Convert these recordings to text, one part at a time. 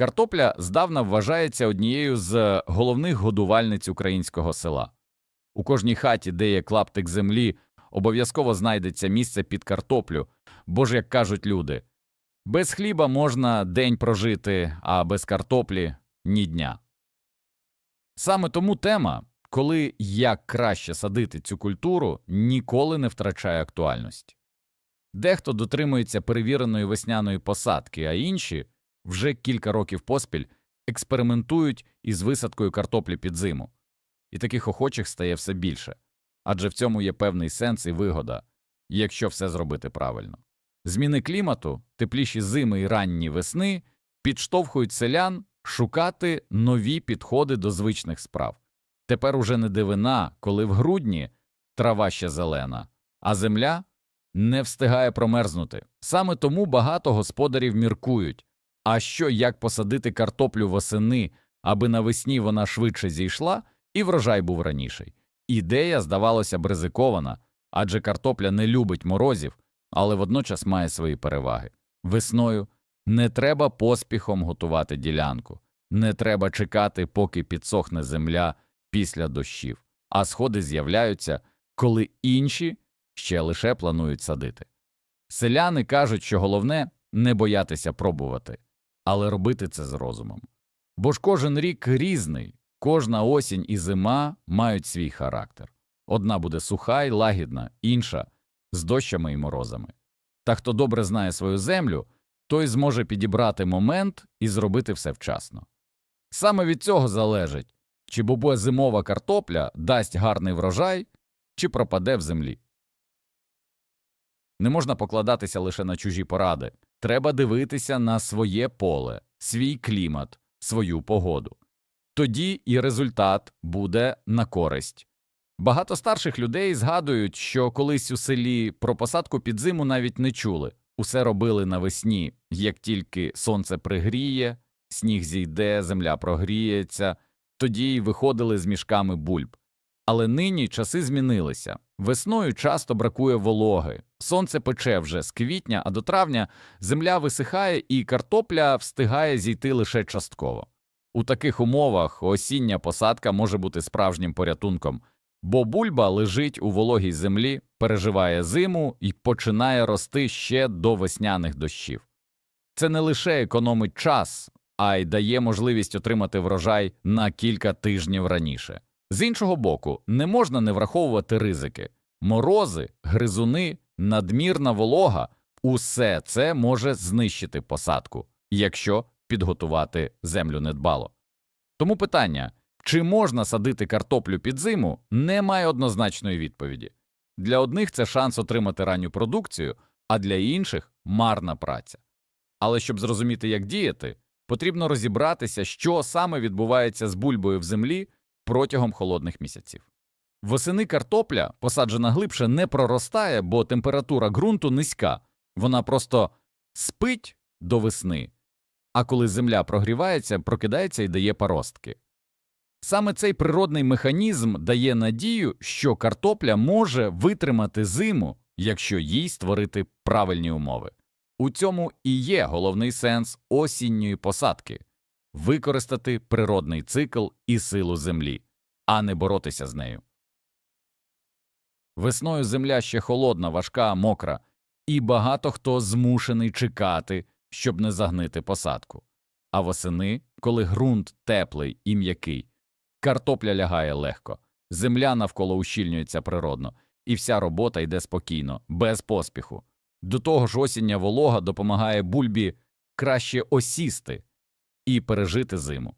Картопля здавна вважається однією з головних годувальниць українського села. У кожній хаті, де є клаптик землі, обов'язково знайдеться місце під картоплю, бо ж, як кажуть люди, без хліба можна день прожити, а без картоплі – ні дня. Саме тому тема, коли як краще садити цю культуру, ніколи не втрачає актуальності. Дехто дотримується перевіреної весняної посадки, а інші вже кілька років поспіль експериментують із висадкою картоплі під зиму. І таких охочих стає все більше. Адже в цьому є певний сенс і вигода, якщо все зробити правильно. Зміни клімату, тепліші зими і ранні весни підштовхують селян шукати нові підходи до звичних справ. Тепер уже не дивина, коли в грудні трава ще зелена, а земля не встигає промерзнути. Саме тому багато господарів міркують, а що як посадити картоплю восени, аби навесні вона швидше зійшла і врожай був раніший. Ідея здавалося б ризикована, адже картопля не любить морозів, але водночас має свої переваги. Весною не треба поспіхом готувати ділянку, не треба чекати, поки підсохне земля після дощів, а сходи з'являються, коли інші ще лише планують садити. Селяни кажуть, що головне не боятися пробувати, але робити це з розумом. Бо ж кожен рік різний, кожна осінь і зима мають свій характер. Одна буде суха й лагідна, інша з дощами і морозами. Та хто добре знає свою землю, той зможе підібрати момент і зробити все вчасно. Саме від цього залежить, чи бобе зимова картопля дасть гарний врожай, чи пропаде в землі. Не можна покладатися лише на чужі поради. Треба дивитися на своє поле, свій клімат, свою погоду. Тоді і результат буде на користь. Багато старших людей згадують, що колись у селі про посадку під зиму навіть не чули. Усе робили навесні, як тільки сонце пригріє, сніг зійде, земля прогріється, тоді й виходили з мішками бульб. Але нині часи змінилися. Весною часто бракує вологи, сонце пече вже з квітня, а до травня земля висихає і картопля встигає зійти лише частково. У таких умовах осіння посадка може бути справжнім порятунком, бо бульба лежить у вологій землі, переживає зиму і починає рости ще до весняних дощів. Це не лише економить час, а й дає можливість отримати врожай на кілька тижнів раніше. З іншого боку, не можна не враховувати ризики морози, гризуни, надмірна волога усе це може знищити посадку, якщо підготувати землю недбало. Тому питання чи можна садити картоплю під зиму, не має однозначної відповіді. Для одних це шанс отримати ранню продукцію, а для інших марна праця. Але щоб зрозуміти, як діяти, потрібно розібратися, що саме відбувається з бульбою в землі протягом холодних місяців. Восени картопля, посаджена глибше, не проростає, бо температура ґрунту низька, вона просто спить до весни, а коли земля прогрівається, прокидається і дає паростки. Саме цей природний механізм дає надію, що картопля може витримати зиму, якщо їй створити правильні умови. У цьому і є головний сенс осінньої посадки використати природний цикл і силу землі, а не боротися з нею. Весною земля ще холодна, важка, мокра, і багато хто змушений чекати, щоб не загнити посадку. А восени, коли ґрунт теплий і м'який, картопля лягає легко, земля навколо ущільнюється природно, і вся робота йде спокійно, без поспіху. До того ж осіння волога допомагає бульбі краще осісти і пережити зиму.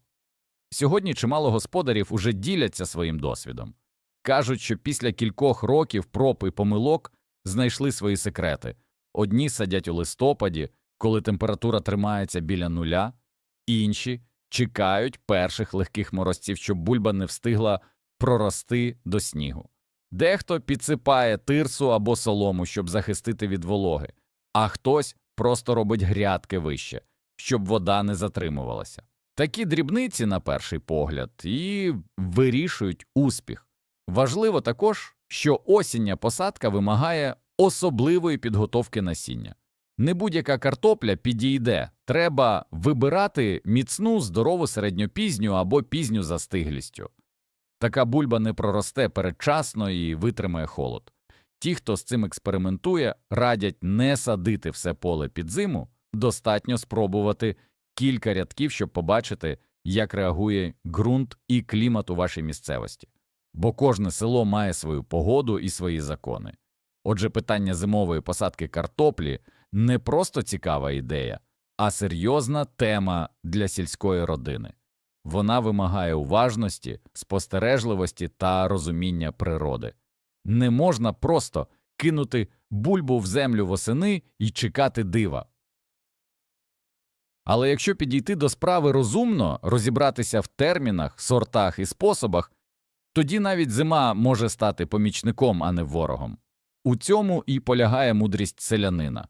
Сьогодні чимало господарів уже діляться своїм досвідом. Кажуть, що після кількох років проб і помилок знайшли свої секрети. Одні садять у листопаді, коли температура тримається біля нуля, інші чекають перших легких морозців, щоб бульба не встигла прорости до снігу. Дехто підсипає тирсу або солому, щоб захистити від вологи, а хтось просто робить грядки вище, щоб вода не затримувалася. Такі дрібниці, на перший погляд, і вирішують успіх. Важливо також, що осіння посадка вимагає особливої підготовки насіння. Не будь-яка картопля підійде. Треба вибирати міцну, здорову середньопізню або пізню застиглістю. Така бульба не проросте передчасно і витримає холод. Ті, хто з цим експериментує, радять не садити все поле під зиму, достатньо спробувати кілька рядків, щоб побачити, як реагує ґрунт і клімат у вашій місцевості. Бо кожне село має свою погоду і свої закони. Отже, питання зимової посадки картоплі не просто цікава ідея, а серйозна тема для сільської родини. Вона вимагає уважності, спостережливості та розуміння природи. Не можна просто кинути бульбу в землю восени і чекати дива. Але якщо підійти до справи розумно, розібратися в термінах, сортах і способах, тоді навіть зима може стати помічником, а не ворогом. У цьому і полягає мудрість селянина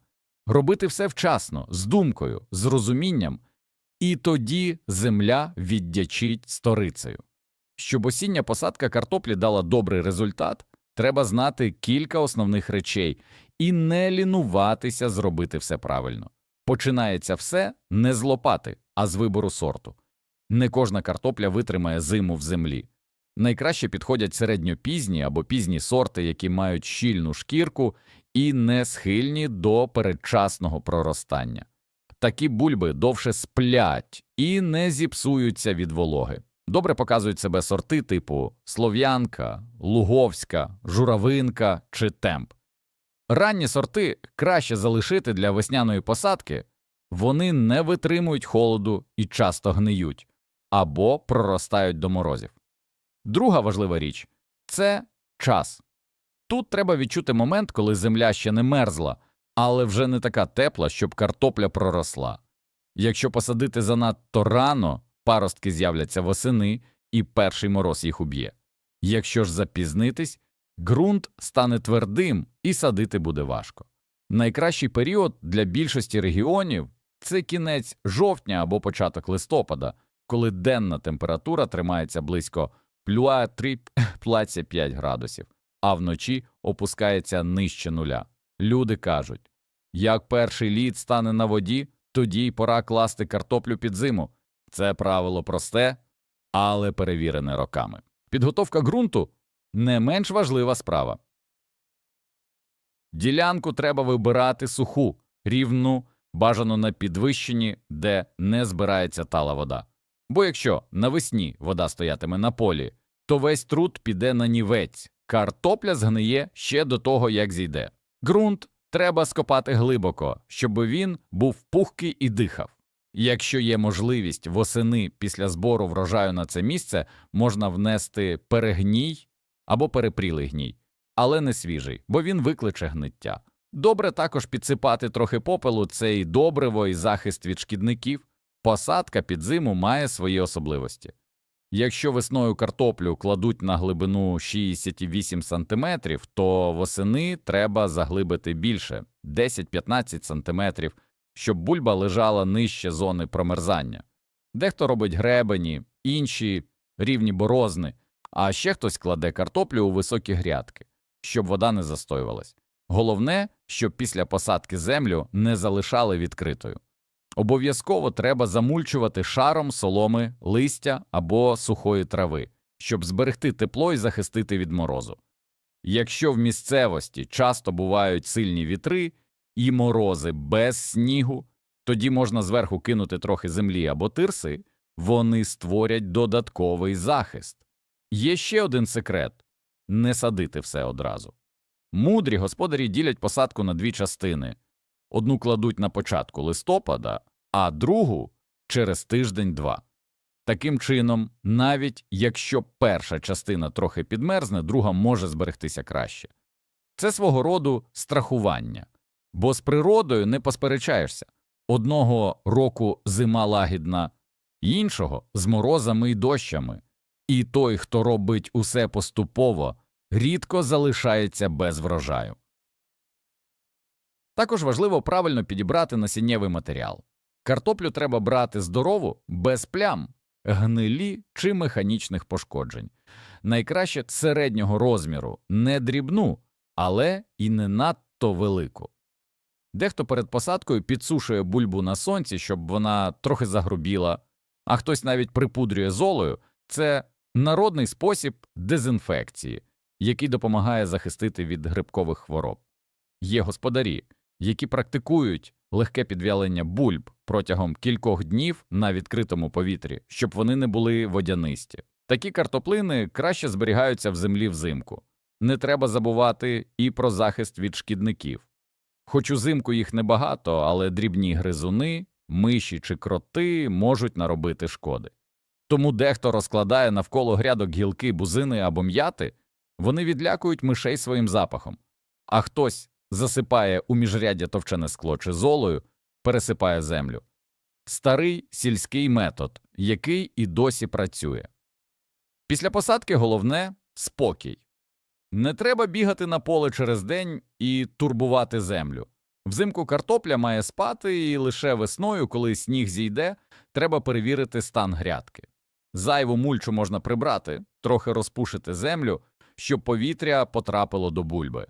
робити все вчасно, з думкою, з розумінням, і тоді земля віддячить сторицею. Щоб осіння посадка картоплі дала добрий результат, треба знати кілька основних речей і не лінуватися зробити все правильно. Починається все не з лопати, а з вибору сорту. Не кожна картопля витримає зиму в землі. Найкраще підходять середньопізні або пізні сорти, які мають щільну шкірку і не схильні до передчасного проростання. Такі бульби довше сплять і не зіпсуються від вологи. Добре показують себе сорти типу слов'янка, луговська, журавинка чи темп. Ранні сорти краще залишити для весняної посадки, вони не витримують холоду і часто гниють або проростають до морозів. Друга важлива річ це час. Тут треба відчути момент, коли земля ще не мерзла, але вже не така тепла, щоб картопля проросла. Якщо посадити занадто рано, паростки з'являться восени, і перший мороз їх уб'є. Якщо ж запізнитись, ґрунт стане твердим і садити буде важко. Найкращий період для більшості регіонів це кінець жовтня або початок листопада, коли денна температура тримається близько плюа 3-5 градусів, а вночі опускається нижче нуля. Люди кажуть, як перший лід стане на воді, тоді й пора класти картоплю під зиму. Це правило просте, але перевірене роками. Підготовка ґрунту не менш важлива справа. Ділянку треба вибирати суху, рівну, бажано на підвищенні, де не збирається тала вода. Бо якщо навесні вода стоятиме на полі, то весь труд піде на нівець, картопля згниє ще до того, як зійде. Ґрунт треба скопати глибоко, щоб він був пухкий і дихав. Якщо є можливість восени після збору врожаю на це місце, можна внести перегній або перепрілий гній, але не свіжий, бо він викличе гниття. Добре також підсипати трохи попелу це і добриво, і захист від шкідників. Посадка під зиму має свої особливості. Якщо весною картоплю кладуть на глибину 6-8 см, то восени треба заглибити більше 10-15 см, щоб бульба лежала нижче зони промерзання. Дехто робить гребені, інші рівні борозни, а ще хтось кладе картоплю у високі грядки, щоб вода не застоювалась. Головне, щоб після посадки землю не залишали відкритою. Обов'язково треба замульчувати шаром соломи, листя або сухої трави, щоб зберегти тепло і захистити від морозу. Якщо в місцевості часто бувають сильні вітри і морози без снігу, тоді можна зверху кинути трохи землі або тирси, вони створять додатковий захист. Є ще один секрет не садити все одразу. Мудрі господарі ділять посадку на дві частини одну кладуть на початку листопада, а другу через тиждень-два. Таким чином, навіть якщо перша частина трохи підмерзне, друга може зберегтися краще. Це свого роду страхування, бо з природою не посперечаєшся одного року зима лагідна, іншого з морозами й дощами, і той, хто робить усе поступово, рідко залишається без врожаю. Також важливо правильно підібрати насіннєвий матеріал. Картоплю треба брати здорову, без плям, гнилі чи механічних пошкоджень. Найкраще середнього розміру, не дрібну, але і не надто велику. Дехто перед посадкою підсушує бульбу на сонці, щоб вона трохи загрубіла, а хтось навіть припудрює золою. Це народний спосіб дезінфекції, який допомагає захистити від грибкових хвороб. Є господарі, які практикують легке підвялення бульб протягом кількох днів на відкритому повітрі, щоб вони не були водянисті. Такі картоплини краще зберігаються в землі взимку. Не треба забувати і про захист від шкідників. Хоч узимку їх небагато, але дрібні гризуни, миші чи кроти можуть наробити шкоди. Тому дехто розкладає навколо грядок гілки, бузини або м'яти, вони відлякують мишей своїм запахом, а хтось засипає у міжряддя товчене скло чи золою, пересипає землю. Старий сільський метод, який і досі працює. Після посадки головне спокій. Не треба бігати на поле через день і турбувати землю. Взимку картопля має спати, і лише весною, коли сніг зійде, треба перевірити стан грядки. Зайву мульчу можна прибрати, трохи розпушити землю, щоб повітря потрапило до бульби.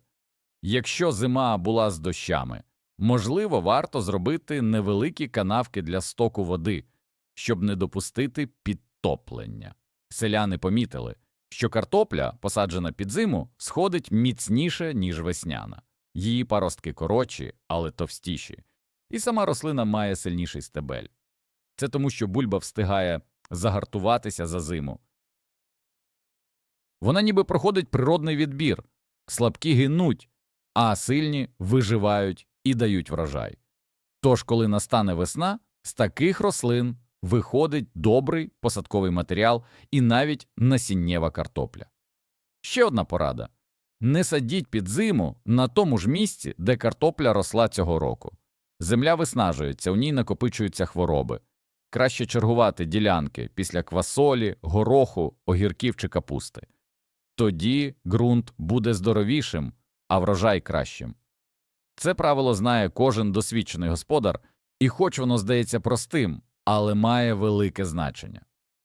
Якщо зима була з дощами, можливо, варто зробити невеликі канавки для стоку води, щоб не допустити підтоплення. Селяни помітили, що картопля, посаджена під зиму, сходить міцніше, ніж весняна. Її паростки коротші, але товстіші, і сама рослина має сильніший стебель. Це тому, що бульба встигає загартуватися за зиму. Вона ніби проходить природний відбір, слабкі гинуть, а сильні виживають і дають врожай. Тож, коли настане весна, з таких рослин виходить добрий посадковий матеріал і навіть насіннєва картопля. Ще одна порада не садіть під зиму на тому ж місці, де картопля росла цього року. Земля виснажується, у ній накопичуються хвороби. Краще чергувати ділянки після квасолі, гороху, огірків чи капусти. Тоді ґрунт буде здоровішим, а врожай кращим. Це правило знає кожен досвідчений господар, і хоч воно здається простим, але має велике значення.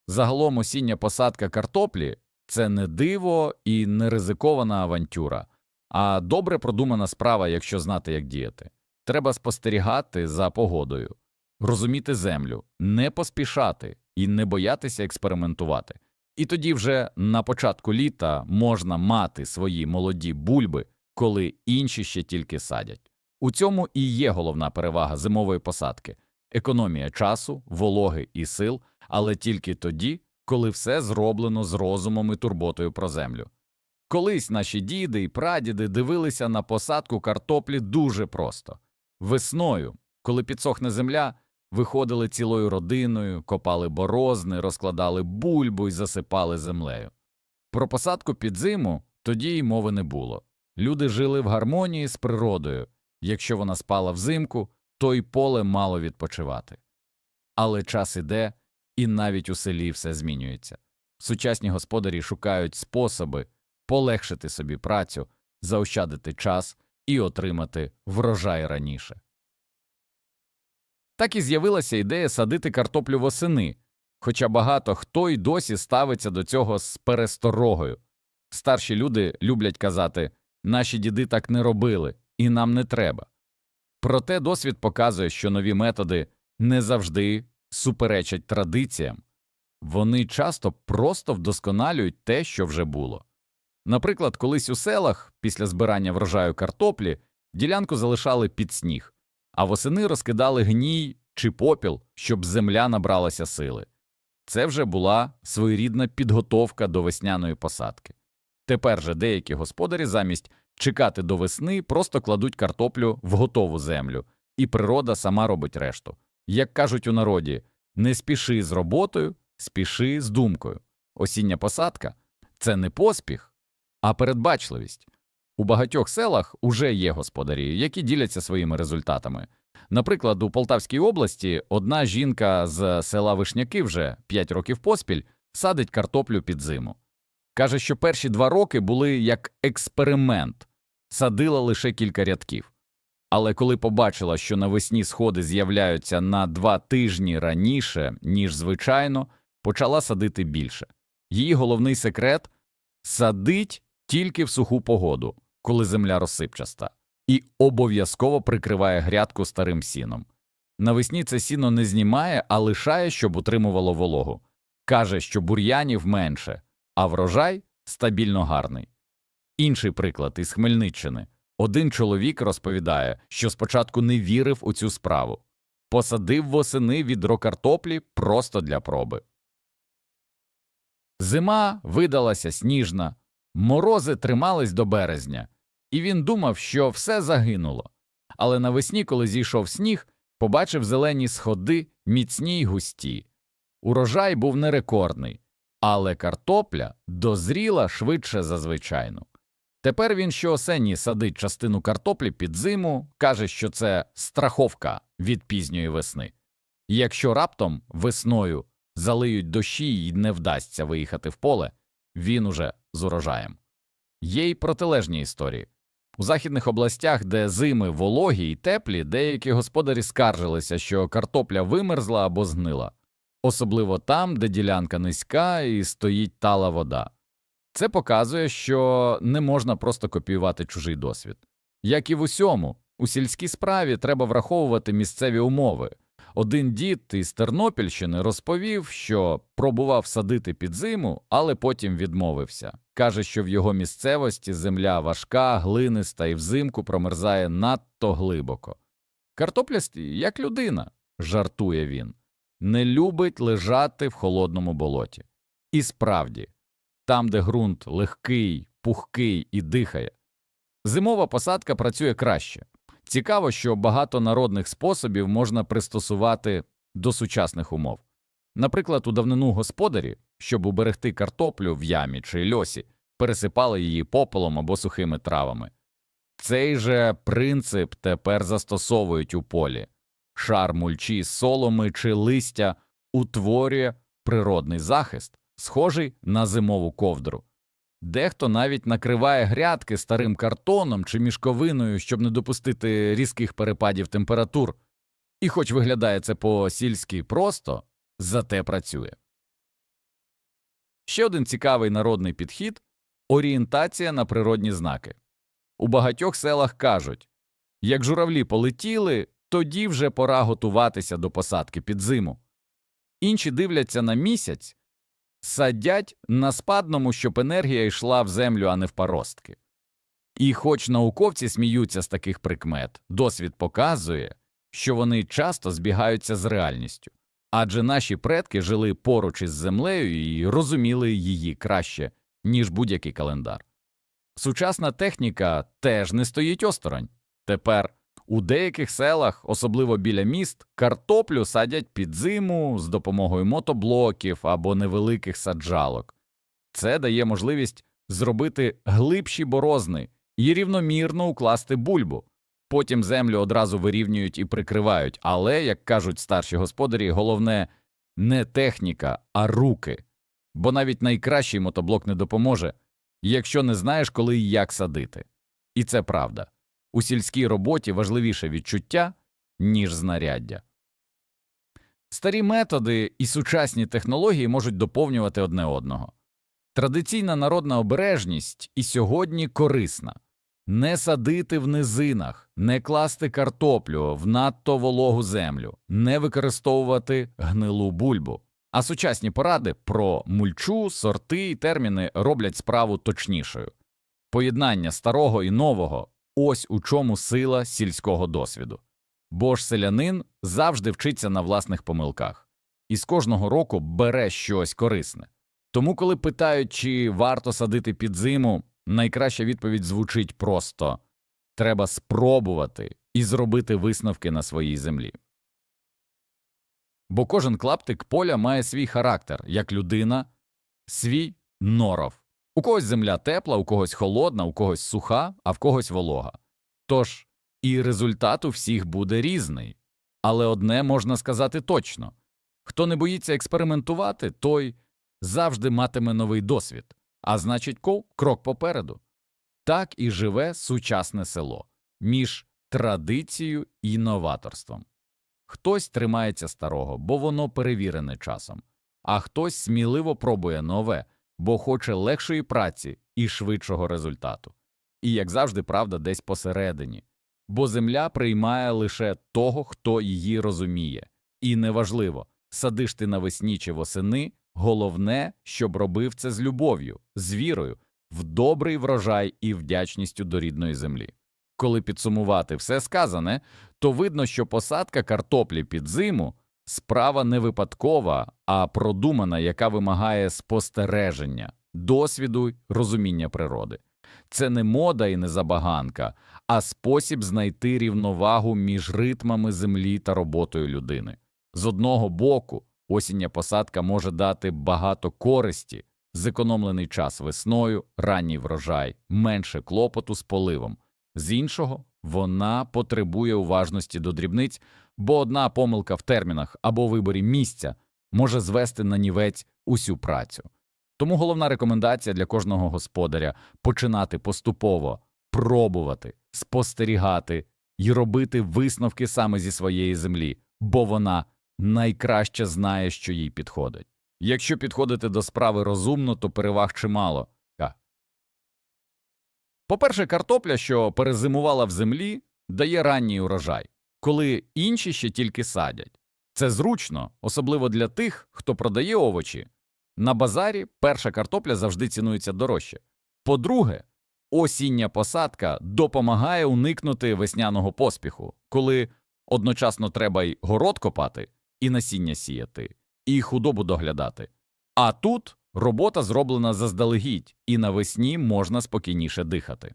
Загалом осіння посадка картоплі це не диво і не ризикована авантюра, а добре продумана справа, якщо знати, як діяти. Треба спостерігати за погодою, розуміти землю, не поспішати і не боятися експериментувати. І тоді вже на початку літа можна мати свої молоді бульби, коли інші ще тільки садять. У цьому і є головна перевага зимової посадки економія часу, вологи і сил, але тільки тоді, коли все зроблено з розумом і турботою про землю. Колись наші діди і прадіди дивилися на посадку картоплі дуже просто весною, коли підсохне земля, виходили цілою родиною, копали борозни, розкладали бульбу і засипали землею. Про посадку під зиму тоді й мови не було. Люди жили в гармонії з природою. Якщо вона спала взимку, то й поле мало відпочивати. Але час іде, і навіть у селі все змінюється. Сучасні господарі шукають способи полегшити собі працю, заощадити час і отримати врожай раніше. Так і з'явилася ідея садити картоплю восени, хоча багато хто й досі ставиться до цього з пересторогою. Старші люди люблять казати наші діди так не робили, і нам не треба. Проте досвід показує, що нові методи не завжди суперечать традиціям, вони часто просто вдосконалюють те, що вже було. Наприклад, колись у селах після збирання врожаю картоплі ділянку залишали під сніг, а восени розкидали гній чи попіл, щоб земля набралася сили. Це вже була своєрідна підготовка до весняної посадки. Тепер же деякі господарі замість чекати до весни просто кладуть картоплю в готову землю, і природа сама робить решту. Як кажуть у народі, не спіши з роботою, спіши з думкою. Осіння посадка це не поспіх, а передбачливість. У багатьох селах уже є господарі, які діляться своїми результатами. Наприклад, у Полтавській області одна жінка з села Вишняки вже 5 років поспіль садить картоплю під зиму. Каже, що перші два роки були як експеримент, садила лише кілька рядків. Але коли побачила, що навесні сходи з'являються на два тижні раніше, ніж звичайно, почала садити більше. Її головний секрет садить тільки в суху погоду, коли земля розсипчаста. і обов'язково прикриває грядку старим сіном. Навесні це сіно не знімає, а лишає, щоб утримувало вологу. Каже, що бур'янів менше, а врожай стабільно гарний. Інший приклад із Хмельниччини. Один чоловік розповідає, що спочатку не вірив у цю справу. Посадив восени відро картоплі просто для проби. Зима видалася сніжна, морози тримались до березня, і він думав, що все загинуло. Але навесні, коли зійшов сніг, побачив зелені сходи, міцні й густі. Урожай був не рекордний, але картопля дозріла швидше за звичайну. Тепер він щоосені садить частину картоплі під зиму, каже, що це страховка від пізньої весни. І Якщо раптом весною залиють дощі і не вдасться виїхати в поле, він уже з урожаєм. Є й протилежні історії. У західних областях, де зими вологі й теплі, деякі господарі скаржилися, що картопля вимерзла або згнила, особливо там, де ділянка низька і стоїть тала вода. Це показує, що не можна просто копіювати чужий досвід. Як і в усьому, у сільській справі треба враховувати місцеві умови. Один дід із Тернопільщини розповів, що пробував садити під зиму, але потім відмовився. Каже, що в його місцевості земля важка, глиниста і взимку промерзає надто глибоко. Картоплястий, як людина, жартує він, не любить лежати в холодному болоті. І справді, там, де ґрунт легкий, пухкий і дихає, зимова посадка працює краще. Цікаво, що багато народних способів можна пристосувати до сучасних умов. Наприклад, у давнину господарі, щоб уберегти картоплю в ямі чи льосі, пересипали її попелом або сухими травами. Цей же принцип тепер застосовують у полі. Шар мульчі з соломи чи листя утворює природний захист, схожий на зимову ковдру. Дехто навіть накриває грядки старим картоном чи мішковиною, щоб не допустити різких перепадів температур, і хоч виглядає це по сільськи просто, зате працює. Ще один цікавий народний підхід орієнтація на природні знаки. У багатьох селах кажуть як журавлі полетіли, тоді вже пора готуватися до посадки під зиму. Інші дивляться на місяць садять на спадному, щоб енергія йшла в землю, а не в паростки. І хоч науковці сміються з таких прикмет, досвід показує, що вони часто збігаються з реальністю, адже наші предки жили поруч із землею і розуміли її краще, ніж будь-який календар. Сучасна техніка теж не стоїть осторонь. Тепер у деяких селах, особливо біля міст, картоплю садять під зиму з допомогою мотоблоків або невеликих саджалок. Це дає можливість зробити глибші борозни і рівномірно укласти бульбу. Потім землю одразу вирівнюють і прикривають, але, як кажуть старші господарі, головне не техніка, а руки. Бо навіть найкращий мотоблок не допоможе, якщо не знаєш, коли і як садити. І це правда. У сільській роботі важливіше відчуття, ніж знаряддя. Старі методи і сучасні технології можуть доповнювати одне одного. Традиційна народна обережність і сьогодні корисна не садити в низинах, не класти картоплю в надто вологу землю, не використовувати гнилу бульбу. А сучасні поради про мульчу, сорти і терміни роблять справу точнішою. Поєднання старого і нового ось у чому сила сільського досвіду. Бо ж селянин завжди вчиться на власних помилках і з кожного року бере щось корисне. Тому, коли питають, чи варто садити під зиму, найкраща відповідь звучить просто треба спробувати і зробити висновки на своїй землі. Бо кожен клаптик поля має свій характер, як людина, свій норов. У когось земля тепла, у когось холодна, у когось суха, а в когось волога. Тож і результат у всіх буде різний. Але одне можна сказати точно хто не боїться експериментувати, той завжди матиме новий досвід, а значить, крок попереду. Так і живе сучасне село між традицією і новаторством. Хтось тримається старого, бо воно перевірене часом, а хтось сміливо пробує нове бо хоче легшої праці і швидшого результату. І, як завжди, правда десь посередині. бо земля приймає лише того, хто її розуміє. І неважливо, садиш ти навесні чи восени, головне, щоб робив це з любов'ю, з вірою, в добрий врожай і вдячністю до рідної землі. Коли підсумувати все сказане, то видно, що посадка картоплі під зиму справа не випадкова, а продумана, яка вимагає спостереження, досвіду розуміння природи. Це не мода і не забаганка, а спосіб знайти рівновагу між ритмами землі та роботою людини. З одного боку, осіння посадка може дати багато користі, зекономлений час весною, ранній врожай, менше клопоту з поливом. З іншого, вона потребує уважності до дрібниць, бо одна помилка в термінах або виборі місця може звести на нівець усю працю. Тому головна рекомендація для кожного господаря починати поступово, пробувати, спостерігати і робити висновки саме зі своєї землі, бо вона найкраще знає, що їй підходить. Якщо підходити до справи розумно, то переваг чимало. По-перше, картопля, що перезимувала в землі, дає ранній урожай, коли інші ще тільки садять. Це зручно, особливо для тих, хто продає овочі. На базарі перша картопля завжди цінується дорожче. По-друге, осіння посадка допомагає уникнути весняного поспіху, коли одночасно треба й город копати, і насіння сіяти, і худобу доглядати. А тут робота зроблена заздалегідь, і навесні можна спокійніше дихати.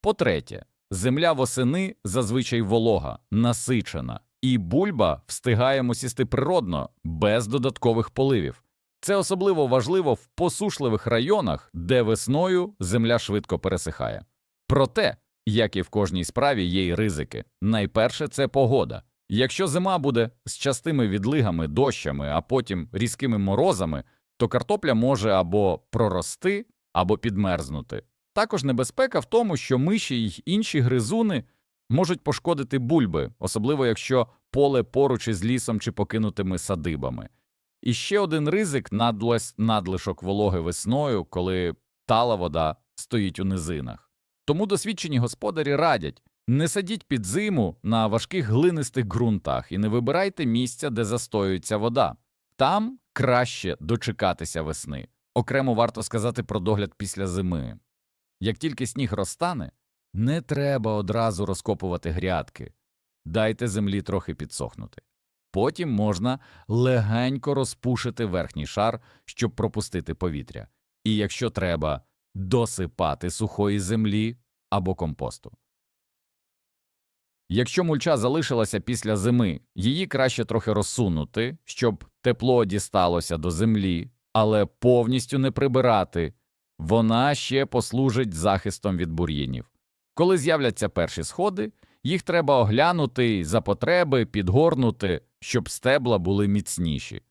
По-третє, земля восени зазвичай волога, насичена, і бульба встигаємо сісти природно, без додаткових поливів. Це особливо важливо в посушливих районах, де весною земля швидко пересихає. Проте, як і в кожній справі, є й ризики. Найперше це погода. Якщо зима буде з частими відлигами, дощами, а потім різкими морозами, то картопля може або прорости, або підмерзнути. Також небезпека в тому, що миші й інші гризуни можуть пошкодити бульби, особливо якщо поле поруч із лісом чи покинутими садибами. І ще один ризик надлишок вологи весною, коли тала вода стоїть у низинах. Тому досвідчені господарі радять не садіть під зиму на важких глинистих ґрунтах і не вибирайте місця, де застоюється вода. Там краще дочекатися весни. Окремо варто сказати про догляд після зими. Як тільки сніг розтане, не треба одразу розкопувати грядки, дайте землі трохи підсохнути. Потім можна легенько розпушити верхній шар, щоб пропустити повітря, і якщо треба, досипати сухої землі або компосту. Якщо мульча залишилася після зими, її краще трохи розсунути, щоб тепло дісталося до землі, але повністю не прибирати, вона ще послужить захистом від бур'їнів. Коли з'являться перші сходи, їх треба оглянути за потреби підгорнути, щоб стебла були міцніші.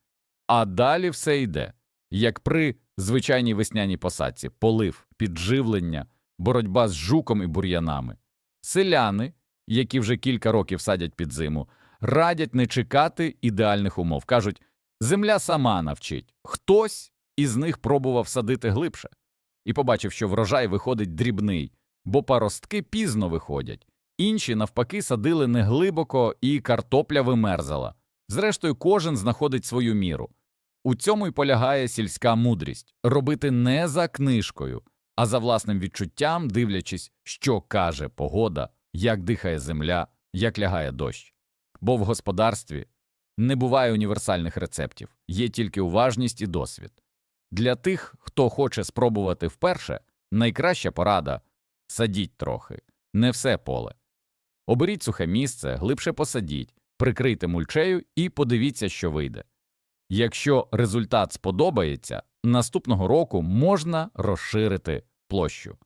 А далі все йде, як при звичайній весняній посадці полив, підживлення, боротьба з жуком і бур'янами. Селяни, які вже кілька років садять під зиму, радять не чекати ідеальних умов. Кажуть, земля сама навчить, хтось із них пробував садити глибше і побачив, що врожай виходить дрібний, бо паростки пізно виходять. Інші, навпаки, садили неглибоко і картопля вимерзала. Зрештою, кожен знаходить свою міру. У цьому й полягає сільська мудрість робити не за книжкою, а за власним відчуттям, дивлячись, що каже погода, як дихає земля, як лягає дощ. Бо в господарстві не буває універсальних рецептів, є тільки уважність і досвід. Для тих, хто хоче спробувати вперше, найкраща порада садіть трохи, не все поле. Оберіть сухе місце, глибше посадіть, прикрийте мульчею і подивіться, що вийде. Якщо результат сподобається, наступного року можна розширити площу.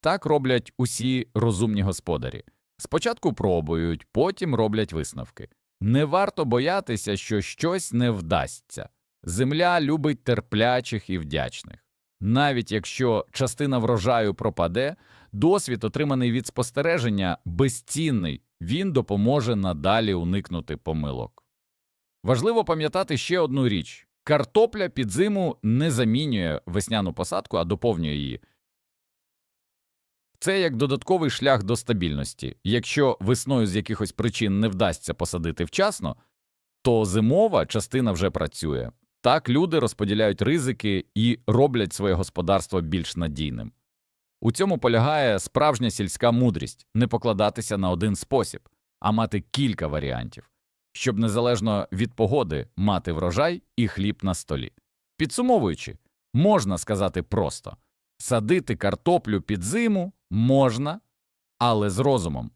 Так роблять усі розумні господарі. Спочатку пробують, потім роблять висновки. Не варто боятися, що щось не вдасться. Земля любить терплячих і вдячних. Навіть якщо частина врожаю пропаде, досвід, отриманий від спостереження, безцінний, він допоможе надалі уникнути помилок. Важливо пам'ятати ще одну річ картопля під зиму не замінює весняну посадку, а доповнює її. Це як додатковий шлях до стабільності. Якщо весною з якихось причин не вдасться посадити вчасно, то зимова частина вже працює. Так люди розподіляють ризики і роблять своє господарство більш надійним. У цьому полягає справжня сільська мудрість не покладатися на один спосіб, а мати кілька варіантів, щоб незалежно від погоди мати врожай і хліб на столі. Підсумовуючи, можна сказати просто садити картоплю під зиму можна, але з розумом.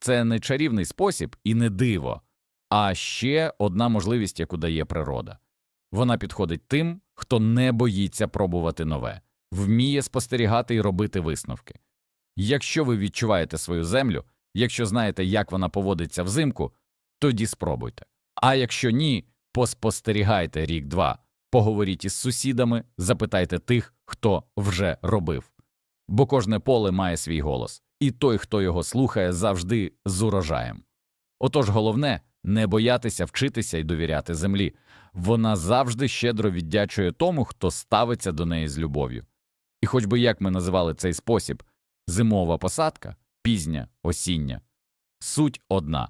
Це не чарівний спосіб і не диво, а ще одна можливість, яку дає природа. Вона підходить тим, хто не боїться пробувати нове, вміє спостерігати і робити висновки. Якщо ви відчуваєте свою землю, якщо знаєте, як вона поводиться взимку, тоді спробуйте. А якщо ні, поспостерігайте рік-два, поговоріть із сусідами, запитайте тих, хто вже робив. Бо кожне поле має свій голос, і той, хто його слухає, завжди з урожаєм. Отож головне не боятися вчитися і довіряти землі. Вона завжди щедро віддячує тому, хто ставиться до неї з любов'ю. І хоч би як ми називали цей спосіб зимова посадка, пізня, осіння, суть одна